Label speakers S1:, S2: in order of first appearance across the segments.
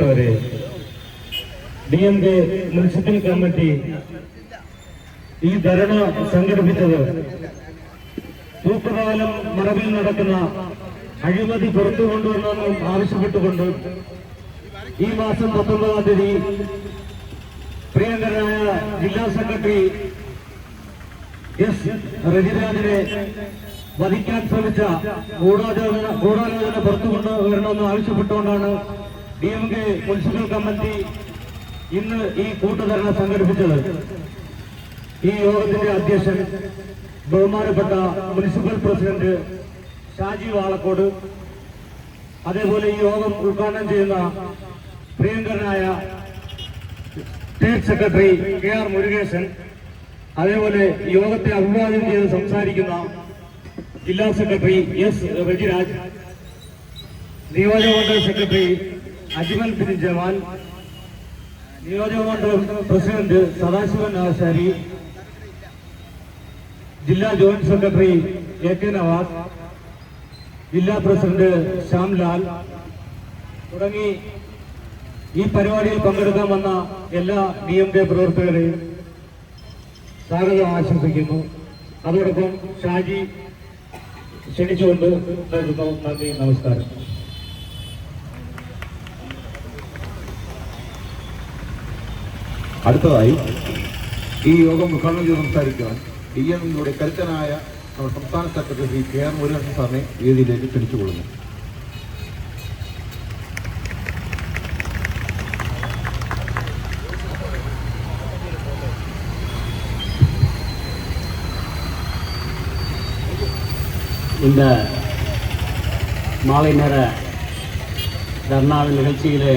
S1: പ്രിയപ്പെട്ടവരെ D M K municipal committee ഈ ധരണ സംഘടിപ്പിച്ചത് തൂക്കുപാലം മറവിൽ നടക്കുന്ന അഴിമതി പുറത്തു കൊണ്ടുവരണമെന്നും ആവശ്യപ്പെട്ടുകൊണ്ട് ഈ മാസം പത്തൊമ്പതാം തീയതി പ്രിയങ്കരനായ ജില്ലാ സെക്രട്ടറി എസ് രജിരാജിനെ വധിക്കാൻ ശ്രമിച്ച ഗൂഢാലോചന ഗൂഢാലോചന പുറത്തു കൊണ്ടുവരണമെന്ന് ആവശ്യപ്പെട്ടുകൊണ്ടാണ് D M K municipal committee ഇന്ന് ഈ കൂട്ടുധരണ സംഘടിപ്പിച്ചത് ഈ യോഗത്തിന്റെ അധ്യക്ഷൻ ബഹുമാനപ്പെട്ട മുനിസിപ്പൽ പ്രസിഡന്റ് ഷാജി വാളക്കോട് അതേപോലെ ഈ യോഗം ഉദ്ഘാടനം ചെയ്യുന്ന പ്രിയങ്കരനായ state secretary K R Murukesan അതേപോലെ യോഗത്തെ അഭിവാദ്യം ചെയ്ത് സംസാരിക്കുന്ന ജില്ലാ സെക്രട്ടറി എസ് റജിരാജ് നിയോജകമണ്ഡല സെക്രട്ടറി അജ്മൽ ബിൻ ജമാൽ നിയോജകമണ്ഡലം പ്രസിഡന്റ് സദാശിവൻ ആശാരി ജില്ലാ joint secretary A K Navas ജില്ലാ പ്രസിഡന്റ് ശ്യാംലാൽ തുടങ്ങി ഈ പരിപാടിയിൽ പങ്കെടുക്കാൻ വന്ന എല്ലാ ഡി എം കെ പ്രവർത്തകരെയും സ്വാഗതം ആശംസിക്കുന്നു. അതോടൊപ്പം ഷാജി ക്ഷണിച്ചുകൊണ്ട് നന്ദി നമസ്കാരം.
S2: അടുത്തതായി ഈ യോഗം ഉദ്ഘാടനം ചെയ്ത് സംസാരിക്കുവാൻ ഡി എം യുടെ കരുത്തനായ നമ്മുടെ സംസ്ഥാന secretary Shri K R Murugan സാറിനെ വേദിയിലേക്ക് ക്ഷണിച്ചുകൊള്ളുന്നു
S3: இந்த மாலை நேர தர்ணாவின் நிகழ்ச்சியிலே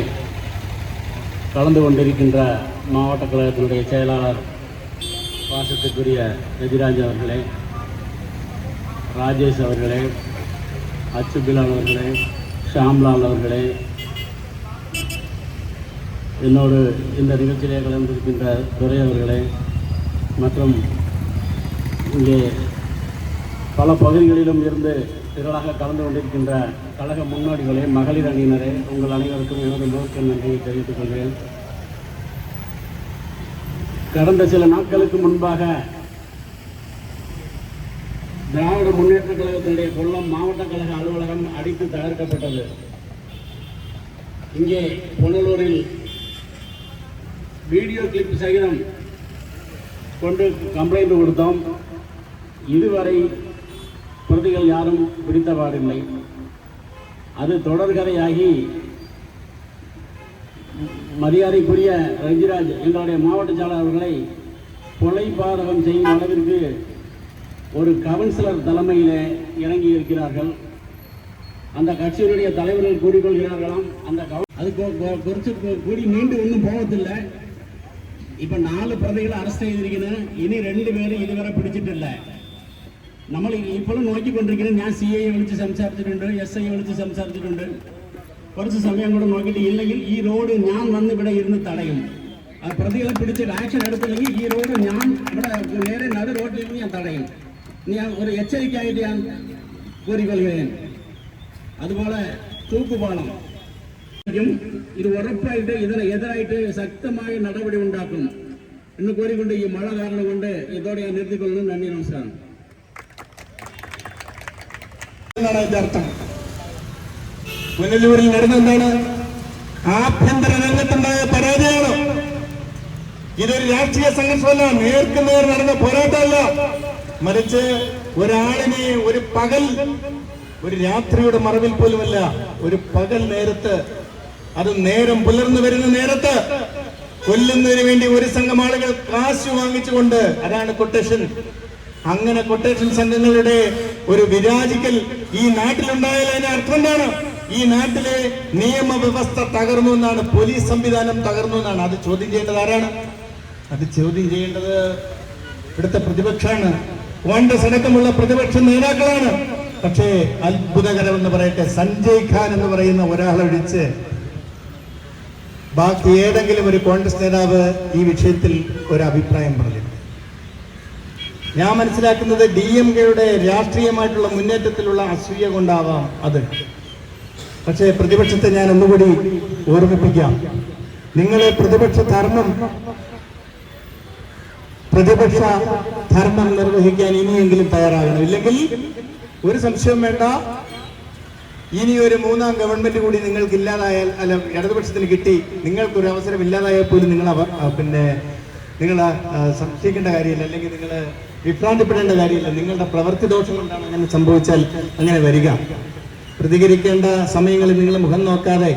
S3: கலந்து கொண்டிருக்கின்ற மாவட்ட கழகத்தினுடைய செயலாளர் பாசத்துக்குரிய ரஜிராஜ் அவர்களே ராஜேஷ் அவர்களே அச்சுபிலால் அவர்களே ஷாம்லால் அவர்களே என்னோடு இந்த நிகழ்ச்சியிலே கலந்திருக்கின்ற துறை அவர்களே மற்றும் இங்கே பல பகுதிகளிலும் இருந்து திரளாக கலந்து கொண்டிருக்கின்ற கழக முன்னோடிகளே மகளிர் அணியினரே உங்கள் அனைவருக்கும் எனது முதற்க நன்றியை தெரிவித்துக் கொள்கிறேன். கடந்த சில நாட்களுக்கு முன்பாக திராவிட முன்னேற்ற கழகத்தினுடைய கொல்லம் மாவட்ட கழக அலுவலகம் அடித்து தகர்க்கப்பட்டது. இங்கே புனலூரில் வீடியோ கிளிப் சகிதம் கொண்டு கம்ப்ளைண்ட் கொடுத்தோம். இதுவரை பிரதிகள் யாரும் பிடித்தபாடில்லை அது தொடர்கதையாகி மரியாதைக்குரிய ரஞ்சிராஜ் எங்களுடைய மாவட்ட செயலாளர் அவர்களை கொலை பாதகம் செய்யும் அளவிற்கு ஒரு கவுன்சிலர் தலைமையிலே இறங்கி இருக்கிறார்கள் அந்த கட்சியினுடைய தலைவர்கள் கூறிக்கொள்கிறார்களாம் அந்த கவு- அது கொ- கொ- குறிச்சு கூ- கூடி மீண்டு ஒன்றும் போவதில்லை ഇപ്പൊ നാല് പ്രതികൾ അറസ്റ്റ് ചെയ്തിരിക്കുന്നത് ഇനി രണ്ടുപേരും ഇതുവരെ പിടിച്ചിട്ടില്ല നമ്മൾ ഇപ്പോഴും നോക്കിക്കൊണ്ടിരിക്കുന്നത് ഞാൻ സി ഐ വിളിച്ച് സംസാരിച്ചിട്ടുണ്ട് എസ് ഐ വിളിച്ച് സംസാരിച്ചിട്ടുണ്ട് കുറച്ച് സമയം കൂടെ നോക്കിയിട്ട് ഇല്ലെങ്കിൽ ഈ റോഡ് ഞാൻ വന്ന് ഇവിടെ ഇരുന്ന് തടയും. പ്രതികളെ പിടിച്ചിട്ട് ആക്ഷൻ എടുത്തില്ലെങ്കിൽ ഈ റോഡ് ഞാൻ ഇവിടെ നേരെ നടു ഇരുന്ന് ഞാൻ തടയും. ഞാൻ ഒരു എച്ചരിക്കയായിട്ട് ഞാൻ കൂറിക്കൊള്ളുകയാണ് അതുപോലെ തൂക്കുപാളം ും. ഇത് ഉറപ്പായിട്ട് ഇതിന് എതിരായിട്ട് ശക്തമായ നടപടി ഉണ്ടാക്കും. എന്ന് കോരിക്കൊണ്ട് ഈ മഴ കാരണം കൊണ്ട് ഇതോടെ ഞാൻ നിർത്തിക്കൊള്ളുന്നു. നന്ദി നമസ്കാരം.
S4: എന്താണ് അതിന്റെ അർത്ഥം. പുനലൂരിൽ നടന്നെന്താണ് ആഭ്യന്തര രംഗത്തുണ്ടായ പരാജയമാണ്. ഇതൊരു രാഷ്ട്രീയ സംഘർഷമല്ല നേർക്കുനേർ നടന്ന പോരാട്ടമല്ല. മറിച്ച് ഒരാളിനെ ഒരു പകൽ ഒരു രാത്രിയുടെ മറവിൽ പോലുമല്ല ഒരു പകൽ നേരത്ത് അത് നേരം പുലർന്നു വരുന്ന നേരത്ത് കൊല്ലുന്നതിന് വേണ്ടി ഒരു സംഘം ആളുകൾ കാശ് വാങ്ങിച്ചുകൊണ്ട് അതാണ് കൊട്ടേഷൻ അങ്ങനെ കൊട്ടേഷൻ സംഘങ്ങളുടെ ഒരു വിരാജിക്കൽ ഈ നാട്ടിലുണ്ടായാൽ അതിന് അർത്ഥം എന്താണ് ഈ നാട്ടിലെ നിയമവ്യവസ്ഥ തകർന്നു എന്നാണ് പോലീസ് സംവിധാനം തകർന്നു എന്നാണ്. അത് ചോദ്യം ചെയ്യേണ്ടത് ആരാണ്? അത് ചോദ്യം ചെയ്യേണ്ടത് ഇവിടുത്തെ പ്രതിപക്ഷമാണ് കോൺഗ്രസ് അടക്കമുള്ള പ്രതിപക്ഷ നേതാക്കളാണ്. പക്ഷേ അത്ഭുതകരം എന്ന് പറയട്ടെ സഞ്ജയ് ഖാൻ എന്ന് പറയുന്ന ഒരാളൊഴിച്ച് ബാക്കി ഏതെങ്കിലും ഒരു കോൺഗ്രസ് നേതാവ് ഈ വിഷയത്തിൽ ഒരു അഭിപ്രായം പറഞ്ഞു ഞാൻ മനസ്സിലാക്കുന്നത് ഡി എം കെയുടെ രാഷ്ട്രീയമായിട്ടുള്ള മുന്നേറ്റത്തിലുള്ള അസൂയ കൊണ്ടാവാം അത്. പക്ഷേ പ്രതിപക്ഷത്തെ ഞാൻ ഒന്നുകൂടി ഓർമ്മിപ്പിക്കാം. നിങ്ങളെ പ്രതിപക്ഷ ധർമ്മം പ്രതിപക്ഷ ധർമ്മം നിർവഹിക്കാൻ ഇനിയെങ്കിലും തയ്യാറാകണം. ഇല്ലെങ്കിൽ ഒരു സംശയം വേണ്ട. ഇനി ഒരു മൂന്നാം ഗവൺമെന്റ് കൂടി നിങ്ങൾക്ക് ഇല്ലാതായാൽ അല്ല ഇടതുപക്ഷത്തിന് കിട്ടി നിങ്ങൾക്കൊരു അവസരം ഇല്ലാതായാൽ പോലും നിങ്ങൾ പിന്നെ നിങ്ങൾ സംശയിക്കേണ്ട കാര്യമില്ല. അല്ലെങ്കിൽ നിങ്ങൾ വിഭ്രാന്തിപ്പെടേണ്ട കാര്യമില്ല. നിങ്ങളുടെ പ്രവൃത്തി ദോഷം കൊണ്ടാണ് അങ്ങനെ സംഭവിച്ചാൽ അങ്ങനെ വരിക. പ്രതികരിക്കേണ്ട സമയങ്ങളിൽ നിങ്ങൾ മുഖം നോക്കാതെ.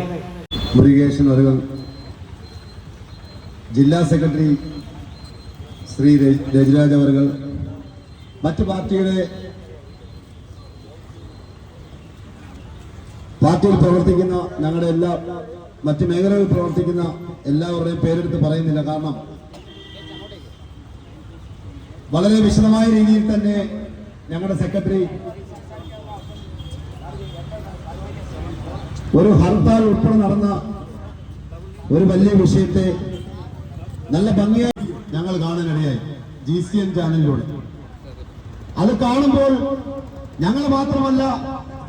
S5: മുരുകേശൻ അവരുകൾ ജില്ലാ സെക്രട്ടറി ശ്രീ രജ്- രജരാജ് അവരുകൾ മറ്റു പാർട്ടിയുടെ പാർട്ടിയിൽ പ്രവർത്തിക്കുന്ന ഞങ്ങളുടെ എല്ലാ മറ്റു മേഖലകളിൽ പ്രവർത്തിക്കുന്ന എല്ലാവരുടെയും പേരെടുത്ത് പറയുന്നില്ല. കാരണം വളരെ വിശദമായ രീതിയിൽ തന്നെ ഞങ്ങളുടെ സെക്രട്ടറി ഒരു ഹർത്താൽ ഉൾപ്പെടെ നടന്ന ഒരു വലിയ വിഷയത്തെ നല്ല ഭംഗിയായി ഞങ്ങൾ കാണാനിടയായി. ജി സി എൻ ചാനലിലൂടെ അത് കാണുമ്പോൾ ഞങ്ങൾ മാത്രമല്ല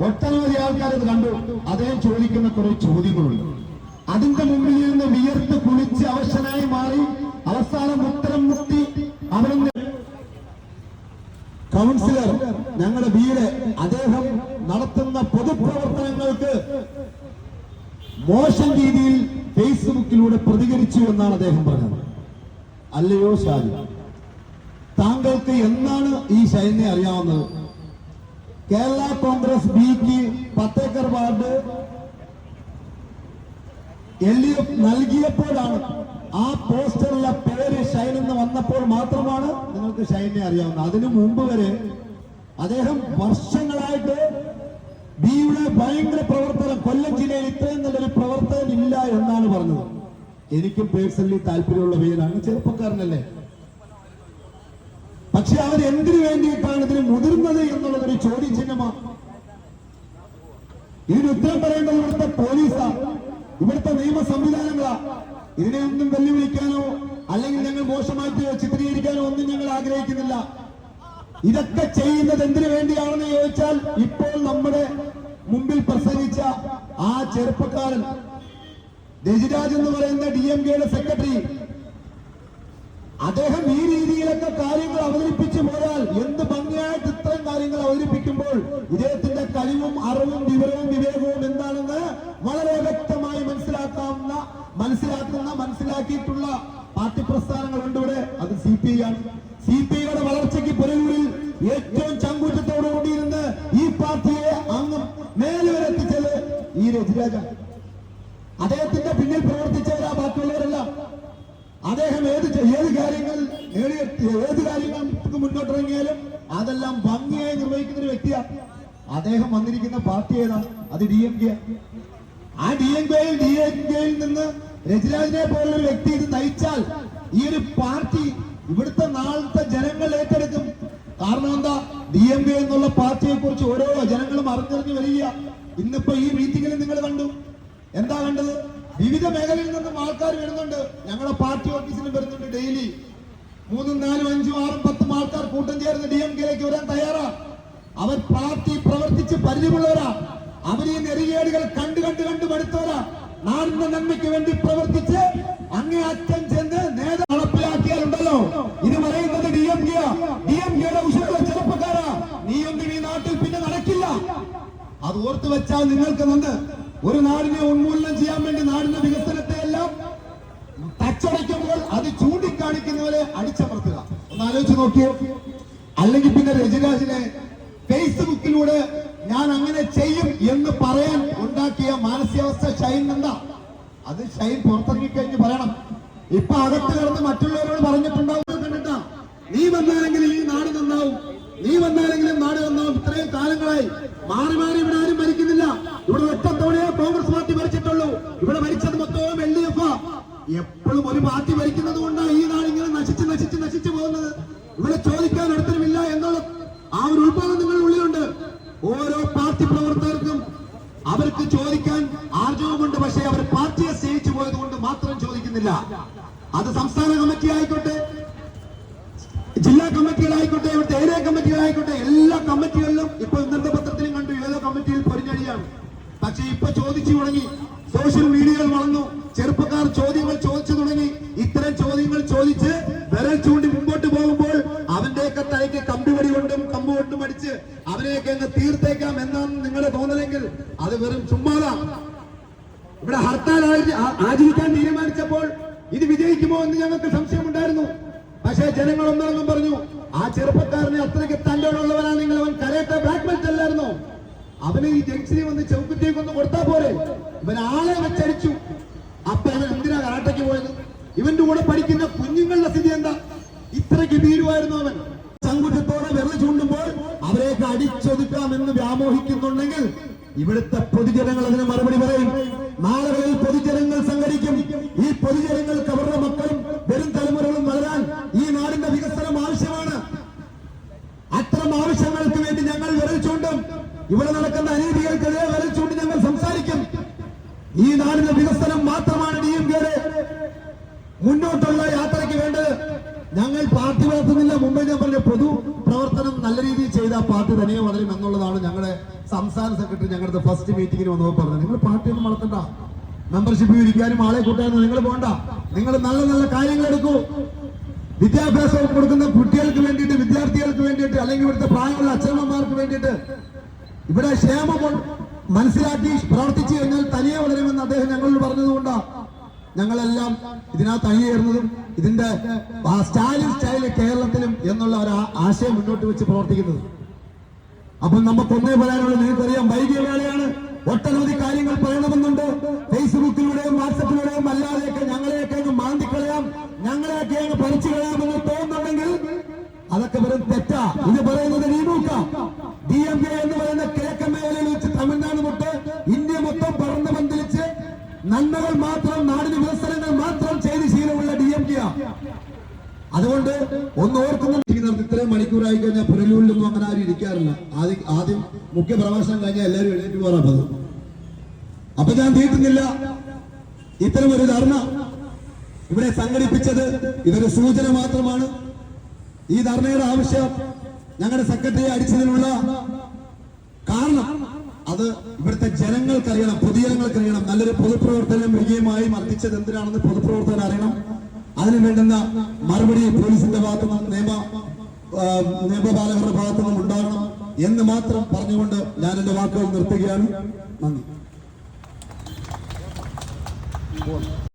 S5: ഒട്ടനവധി ആൾക്കാർ അത് കണ്ടു. അദ്ദേഹം ചോദിക്കുന്ന കുറെ ചോദ്യങ്ങളുണ്ട്. അതിന്റെ മുമ്പിൽ നിന്ന് വിയർത്ത് കുളിച്ച് അവശനായി മാറി അവസാനം ഉത്തരം മുട്ടി അവനെ കൗൺസിലർ ഞങ്ങളുടെ വീട് അദ്ദേഹം നടത്തുന്ന പൊതുപ്രവർത്തനങ്ങൾക്ക് മോശം രീതിയിൽ ഫേസ്ബുക്കിലൂടെ പ്രതികരിച്ചു എന്നാണ് അദ്ദേഹം പറഞ്ഞത്. അല്ലയോ ഷാജി താങ്കൾക്ക് എന്നാണ് ഈ ഷൈനെ അറിയാവുന്നത്? കേരള കോൺഗ്രസ് ബിക്ക് പത്തേക്കർ വാർഡ് എൽ ഡി എഫ് നൽകിയപ്പോഴാണ് വന്നപ്പോൾ മാത്രമാണ് നിങ്ങൾക്ക് ഷൈനെ അറിയാവുന്നത്. അതിനു മുമ്പ് വരെ അദ്ദേഹം വർഷങ്ങളായിട്ട് ബിയുടെ ഭയങ്കര പ്രവർത്തനം കൊല്ലം ജില്ലയിൽ ഇത്രയും നല്ലൊരു പ്രവർത്തനം ഇല്ല എന്നാണ് പറഞ്ഞത്. എനിക്കും പേഴ്സണലി താല്പര്യമുള്ള പേരാണ് ചെറുപ്പക്കാരനല്ലേ. പക്ഷെ അവർ എന്തിനു വേണ്ടിയിട്ടാണ് ഇതിന് മുതിർന്നത് എന്നുള്ളതൊരു ചോദ്യചിഹ്നമാണ് ഇതിന് ഉത്തരം പറയേണ്ടത് ഇവിടുത്തെ പോലീസാ. ഇവിടുത്തെ നിയമ സംവിധാനങ്ങളാ ഇതിനെ ഒന്നും വെല്ലുവിളിക്കാനോ അല്ലെങ്കിൽ ഞങ്ങൾ മോശമായി ചിത്രീകരിക്കാനോ ഒന്നും ഞങ്ങൾ ആഗ്രഹിക്കുന്നില്ല. ഇതൊക്കെ ചെയ്യുന്നത് എന്തിനു വേണ്ടിയാണെന്ന് ചോദിച്ചാൽ ഇപ്പോൾ നമ്മുടെ മുമ്പിൽ പ്രസംഗിച്ച ആ ചെറുപ്പക്കാരൻ രജിരാജ് എന്ന് പറയുന്ന ഡി എം കെയുടെ സെക്രട്ടറി. അദ്ദേഹം ഈ രീതിയിലൊക്കെ കാര്യങ്ങൾ അവതരിപ്പിച്ചു പോയാൽ എന്ത് ഭംഗിയായിട്ട് ഇത്രയും കാര്യങ്ങൾ അവതരിപ്പിക്കുമ്പോൾ ഇദ്ദേഹത്തിന്റെ കഴിവും അറിവും വിവരവും വിവേകവും എന്താണെന്ന് വളരെ വ്യക്തമായി മനസ്സിലാക്കാവുന്ന മനസ്സിലാക്കുന്ന മനസ്സിലാക്കിയിട്ടുള്ള പാർട്ടി പ്രസ്ഥാനങ്ങളുണ്ട് ഇവിടെ. അത് സി പി ഐ ആണ്. സി പി ഐയുടെ വളർച്ചയ്ക്ക് പൊരയൂരിൽ ഏറ്റവും ചങ്കൂറ്റത്തോടു കൂടിയിരുന്ന് ഈ പാർട്ടിയെ അങ്ങ് മേലെ വരെ ഈ രജിരാജ അദ്ദേഹത്തിന്റെ പിന്നിൽ പ്രവർത്തിച്ചവരാ ബാക്കിയുള്ളവരല്ല. അദ്ദേഹം ഏത് ഏത് കാര്യങ്ങൾ ഏത് കാര്യങ്ങൾക്ക് മുന്നോട്ടിറങ്ങിയാലും അതെല്ലാം ഭംഗിയായി നിർവഹിക്കുന്ന ഒരു വ്യക്തിയാണ് അദ്ദേഹം വന്നിരിക്കുന്ന പാർട്ടി ഏതാണ്? അത് ഡി എം കെ ആ. ഡി എം കെയിൽ ഡി എം കെയിൽ നിന്ന് രജരാജിനെ പോലുള്ള വ്യക്തി ഇത് നയിച്ചാൽ ഈ ഒരു പാർട്ടി ഇവിടുത്തെ നാളത്തെ ജനങ്ങൾ ഏറ്റെടുക്കും. കാരണം എന്താ? ഡി എം കെ എന്നുള്ള പാർട്ടിയെ കുറിച്ച് ഓരോ ജനങ്ങളും അറിഞ്ഞറിഞ്ഞ് വരിക. ഇന്നിപ്പോ ഈ മീറ്റിംഗിൽ നിങ്ങൾ കണ്ടു. എന്താ കണ്ടത്? വിവിധ മേഖലയിൽ നിന്നും ആൾക്കാർ വരുന്നുണ്ട്. ഞങ്ങളുടെ പാർട്ടി ഓഫീസിൽ വരുന്നുണ്ട് ഡെയിലി. മൂന്നും നാലും അഞ്ചും ആറും പത്തും ആൾക്കാർ കൂട്ടം ചേർന്ന് ഡി എം കെയിലേക്ക് വരാൻ തയ്യാറാ. അവർ പാർട്ടി പ്രവർത്തിച്ച് പരിചയമുള്ളവരാ. അവർ ഈ നെറികേടുകൾ കണ്ടു കണ്ടു കണ്ടു മടുത്തവരാ. നാടിന്റെ നന്മയ്ക്ക് വേണ്ടി പ്രവർത്തിച്ച് അങ്ങേ അറ്റം ചെന്ന് നേതാ നടപ്പിലാക്കിയാലുണ്ടല്ലോ. ഇത് പറയുന്നത് D M K D M കെയുടെ ചെറുപ്പക്കാരാ. എന്തിനും ഈ നാട്ടിൽ പിന്നെ നടക്കില്ല? അത് ഓർത്തു വെച്ചാൽ നിങ്ങൾക്ക് നന്ന് ഒരു നാടിനെ ഉന്മൂലനം ചെയ്യാൻ വേണ്ടി നാടിന്റെ വികസനത്തെ എല്ലാം തച്ചടയ്ക്കുമ്പോൾ അത് ചൂണ്ടിക്കാണിക്കുന്നവരെ അടിച്ചമർത്തുക. ഒന്ന് ആലോചിച്ച് നോക്കിയോ. അല്ലെങ്കിൽ പിന്നെ രജരാജിനെ ഫേസ്ബുക്കിലൂടെ ഞാൻ അങ്ങനെ ചെയ്യും എന്ന് പറയാൻ ഉണ്ടാക്കിയ എന്താ അത് ഷൈൻ പുറത്തിറങ്ങി കഴിഞ്ഞ് പറയണം. ഇപ്പൊ അകത്ത് കിടന്ന് മറ്റുള്ളവരോട് പറഞ്ഞിട്ടുണ്ടാവും നീ വന്നാലെങ്കിൽ ഈ നാട് നന്നാവും. നീ വന്നാലെങ്കിലും നാട് നന്നാവും. ഇത്രയും കാലങ്ങളായി മാറി മാറി ഇവിടെ ആരും മരിക്കുന്നില്ല ഇവിടെ ഒറ്റ കോൺഗ്രസ് പാർട്ടി മരിച്ചിട്ടുള്ളൂ ഇവിടെ മരിച്ചത് മൊത്തവും എൽ ഡി എഫ്. എപ്പോഴും ഒരു പാർട്ടി മരിക്കുന്നത് കൊണ്ടാണ് ഈ നാട് ഇങ്ങനെ നശിച്ച് നശിച്ച് നശിച്ചു പോകുന്നത്. ഇവിടെ ചോദിക്കാൻ ഒരുത്തരമില്ല എന്നുള്ള ആ ഒരു ഉത്ഭവം നിങ്ങളുടെ ഉള്ളിലുണ്ട്. ഓരോ പാർട്ടി പ്രവർത്തകർക്കും അവർക്ക് ചോദിക്കാൻ ആർജവമുണ്ട്. പക്ഷേ അവർ കൊണ്ട് മാത്രം അത് സംസ്ഥാന കമ്മിറ്റി ആയിക്കോട്ടെ ജില്ലാ കമ്മിറ്റികളായിക്കോട്ടെ ഇവിടുത്തെ ഏരിയ കമ്മിറ്റികളായിക്കോട്ടെ എല്ലാ കമ്മിറ്റികളിലും ഇപ്പൊ ഇന്നത്തെ പത്രത്തിലും കണ്ടു ഏതോ കമ്മിറ്റിയിൽ പൊരിഞ്ഞടിയാണ്. പക്ഷേ ഇപ്പൊ ചോദിച്ചു തുടങ്ങി സോഷ്യൽ മീഡിയകൾ വളർന്നു ചെറുപ്പക്കാർ ചോദ്യങ്ങൾ ചോദിച്ചു തുടങ്ങി ഇത്തരം ചോദ്യങ്ങൾ ചോദിച്ച് വിരൽ ചൂണ്ടി മുമ്പോട്ട് പോകുമ്പോൾ അവന്റെയൊക്കെ തലയ്ക്ക് കമ്പിവടി കൊണ്ടും കമ്പ് കൊണ്ടും അടിച്ച് അവനെയൊക്കെ അങ്ങ് തീർത്തേക്കാം എന്നാണ് നിങ്ങളുടെ തോന്നലെങ്കിൽ അത് വെറും ചുമ്മാതാ. ഇവിടെ ഹർത്താൽ ആചരി- ആചരിക്കാൻ തീരുമാനിച്ചപ്പോൾ ഇത് വിജയിക്കുമോ എന്ന് ഞങ്ങൾക്ക് സംശയമുണ്ടായിരുന്നു. പക്ഷേ ജനങ്ങൾ ഒന്നടങ്കം പറഞ്ഞു ആ ചെറുപ്പക്കാരനെ അത്രയ്ക്ക് തല്ലോടുള്ളവനാണ് നിങ്ങൾ അവൻ കരയത്തെ ബ്ലാക്ക് അല്ലായിരുന്നോ? അവന് ഈ ജംഗ്ഷനിൽ വന്ന് ചൗക്കുറ്റേക്ക് ഒന്ന് കൊടുത്താൽ പോരെ? ഇവൻ ആളെ വെച്ചടിച്ചു. അപ്പൊ അവൻ എന്തിനാ കരാട്ടയ്ക്ക് പോയത്? ഇവന്റെ കൂടെ പഠിക്കുന്ന കുഞ്ഞുങ്ങളുടെ സ്ഥിതി എന്താ? ഇത്രയ്ക്ക് ഭീരുവായിരുന്നു അവൻ. ചങ്കുറ്റത്തോടെ വിരൽ ചൂണ്ടുമ്പോൾ അവരെയൊക്കെ അടിച്ചൊതുക്കാമെന്ന് വ്യാമോഹിക്കുന്നുണ്ടെങ്കിൽ ഇവിടുത്തെ പൊതുജനങ്ങൾ അതിന് മറുപടി പറയും. നാളുകളിൽ പൊതുജനങ്ങൾ സംഘടിക്കും. ഈ പൊതുജനങ്ങൾക്ക് അവരുടെ മക്കളും വരും തലമുറകളും വളരാൻ ഈ നാടിന്റെ വികസനം ആവശ്യമാണ് അത്തരം ആവശ്യങ്ങൾക്ക് വേണ്ടി ഞങ്ങൾ വിരൽ ചൂണ്ടും ഇവിടെ നടക്കുന്ന അനീതികൾക്കെതിരെ വിരൽ ചൂണ്ടി ഞങ്ങൾ സംസാരിക്കും ഈ നാടിന്റെ വികസനം മാത്രമാണ് ഡി എം കെയുടെ മുന്നോട്ടുള്ള യാത്രയ്ക്ക് വേണ്ടത് ഞങ്ങൾ പാർട്ടി വളർത്തുന്നില്ല മുമ്പേ ഞാൻ പറഞ്ഞ പൊതു പ്രവർത്തനം നല്ല രീതിയിൽ ചെയ്ത പാർട്ടി തനിയെ വളരും എന്നുള്ളതാണ് ഞങ്ങളുടെ സംസ്ഥാന സെക്രട്ടറി ഞങ്ങളുടെ ഫസ്റ്റ് മീറ്റിംഗിന് വന്നപ്പോൾ പറഞ്ഞു നിങ്ങൾ പാർട്ടി ഒന്നും വളർത്തണ്ട. മെമ്പർഷിപ്പ് ഇരിക്കാനും ആളെ കൂട്ടാനും നിങ്ങൾ പോണ്ട. നിങ്ങൾ നല്ല നല്ല കാര്യങ്ങൾ എടുക്കൂ. വിദ്യാഭ്യാസം കൊടുക്കുന്ന കുട്ടികൾക്ക് വേണ്ടിയിട്ട് വിദ്യാർത്ഥികൾക്ക് വേണ്ടിയിട്ട് അല്ലെങ്കിൽ ഇവിടുത്തെ പ്രായമുള്ള അച്ഛനമ്മമാർക്ക് വേണ്ടിയിട്ട് ഇവിടെ ക്ഷേമം മനസ്സിലാക്കി പ്രവർത്തിച്ചു കഴിഞ്ഞാൽ തനിയെ വളരുമെന്ന് അദ്ദേഹം ഞങ്ങളോട് പറഞ്ഞതുകൊണ്ടാ ഞങ്ങളെല്ലാം ഇതിനകത്ത് അണിയേറുന്നതും ഇതിന്റെ സ്റ്റാലിൻ സ്റ്റൈൽ കേരളത്തിലും എന്നുള്ള ഒരു ആശയം മുന്നോട്ട് വെച്ച് പ്രവർത്തിക്കുന്നത്. അപ്പോൾ നമുക്ക് ഒന്നേ പറയാനുള്ളത് നിങ്ങൾക്കറിയാം വൈകിയ വേളയാണ് ഒട്ടനവധി കാര്യങ്ങൾ പറയണമെന്നുണ്ട്. ഫേസ്ബുക്കിലൂടെയും വാട്സപ്പിലൂടെയും അല്ലാതെയൊക്കെ ഞങ്ങളെയൊക്കെ അങ്ങ് മാന്തിക്കളയാം ഞങ്ങളെയൊക്കെ അങ്ങ് പറിച്ചു കളയാമെന്ന് തോന്നുന്നുണ്ടെങ്കിൽ അതൊക്കെ വെറും തെറ്റാ. ഇത് പറയുന്നത് നീമൂക്ക. ഡി എം കെ എന്ന് പറയുന്ന കിഴക്കൻ മേഖലയിൽ വെച്ച് തമിഴ്നാട് തൊട്ട് ഇന്ത്യ മൊത്തം പറന്ന് പന്തലിച്ച് നന്മകൾ മാത്രം നാടിന് വികസനങ്ങൾ മാത്രം ചെയ്ത് ശീലമുള്ള ഡി എം കെ അതുകൊണ്ട് ഒന്ന് ഓർക്കുന്നു ഇത്രയും മണിക്കൂറായി കഴിഞ്ഞാൽ പുരലൂരിലൊന്നും അങ്ങനെ ആരും ഇരിക്കാറില്ല. ആദ്യം ആദ്യം മുഖ്യ പ്രഭാഷണം കഴിഞ്ഞാൽ എല്ലാവരും എഴുന്നേറ്റ് പോകാൻ പതിവ്. അപ്പൊ ഞാൻ തീർക്കുന്നില്ല. ഇത്തരം ഒരു ധർണ ഇവിടെ സംഘടിപ്പിച്ചത് ഇതൊരു സൂചന മാത്രമാണ്. ഈ ധർണയുടെ ആവശ്യം ഞങ്ങളുടെ സെക്രട്ടറിയെ അടിച്ചതിനുള്ള കാരണം അത് ഇവിടുത്തെ ജനങ്ങൾക്കറിയണം പൊതുജനങ്ങൾക്കറിയണം. നല്ലൊരു പൊതുപ്രവർത്തനം വിജയമായി മർദ്ദിച്ചത് എന്തിനാണെന്ന് പൊതുപ്രവർത്തകർ അറിയണം. അതിന് വേണ്ടുന്ന മറുപടി പോലീസിന്റെ ഭാഗത്തുനിന്നും നിയമ നിയമപാലകരുടെ ഭാഗത്തുനിന്നും ഉണ്ടാകണം എന്ന് മാത്രം പറഞ്ഞുകൊണ്ട് ഞാൻ എന്റെ വാക്കുകൾ നിർത്തുകയാണ്. നന്ദി.